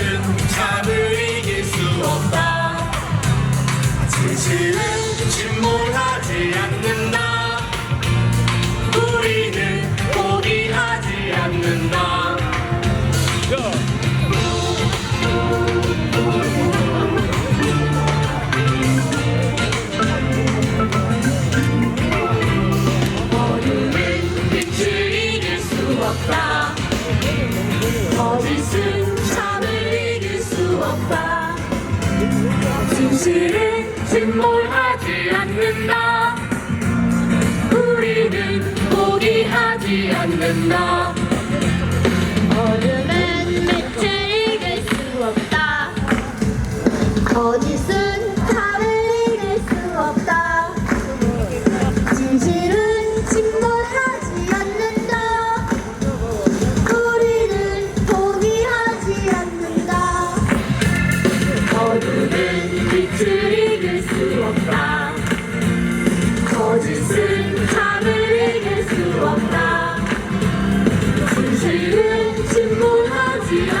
거짓은 잠을 이길 수 없다. 진실은 침몰하지 않는다. 우리는 포기하지 않는다. 어둠은 빛을 이길 수 없다. 거짓은 없다 진실은 침몰하지 않는다. 우리는 포기하지 않는다. 어둠은 빛을 이길 수 없다. 거짓은 수 없다. 거짓은 잠을 이길 수 없다. 진실은 침몰하지 않는다